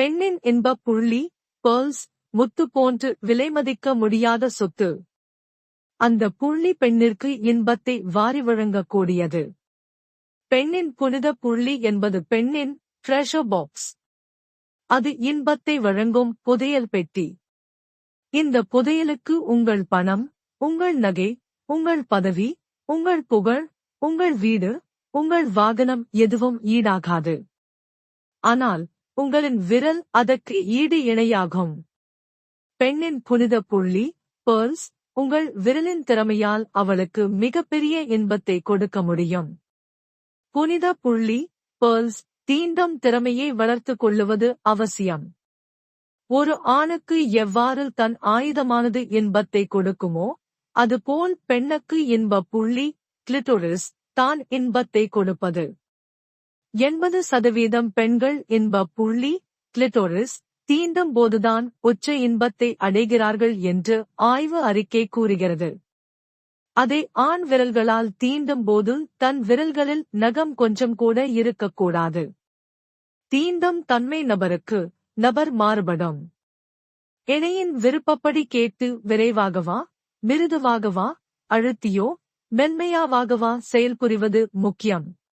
பெண்ணின் இன்ப புள்ளி பேர்ல்ஸ் முத்து போன்று விலைமதிக்க முடியாத சொத்து. அந்த புள்ளி பெண்ணிற்கு இன்பத்தை வாரி வழங்கக்கூடியது. பெண்ணின் புனித புள்ளி என்பது பெண்ணின் ட்ரெஷர் பாக்ஸ் அது இன்பத்தை வழங்கும் புதையல் பெட்டி. இந்த புதையலுக்கு உங்கள் பணம் உங்கள் நகை உங்கள் பதவி உங்கள் புகழ் உங்கள் வீடு உங்கள் வாகனம் எதுவும் ஈடாகாது. ஆனால் உங்களின் விரல் அதற்கு ஈடு இணையாகும். பெண்ணின் புனித புள்ளி பேர்ல்ஸ் உங்கள் விரலின் திறமையால் அவளுக்கு மிகப்பெரிய இன்பத்தை கொடுக்க முடியும். புனித புள்ளி பேர்ல்ஸ் தீண்டம் திறமையை வளர்த்துக் கொள்ளுவது அவசியம். ஒரு ஆணுக்கு எவ்வாறு தன் ஆயுதமானது இன்பத்தை கொடுக்குமோ அதுபோல் பெண்ணுக்கு இன்ப புள்ளி கிளிட்டோரிஸ் தான் இன்பத்தை கொடுப்பது. எண்பது சதவீதம் பெண்கள் இன்ப புள்ளி கிளிட்டோரிஸ் தீண்டும் போதுதான் உச்ச இன்பத்தை அடைகிறார்கள் என்று ஆய்வு அறிக்கை கூறுகிறது. அதை ஆண் விரல்களால் தீண்டும் போது தன் விரல்களில் நகம் கொஞ்சம் கூட இருக்கக்கூடாது. தீண்டும் தன்மை நபருக்கு நபர் மாறுபடும். இணையின் விருப்பப்படி கேட்டு விரைவாகவா மிருதுவாகவா அழுத்தியோ மென்மையாவாகவா செயல்புரிவது முக்கியம்.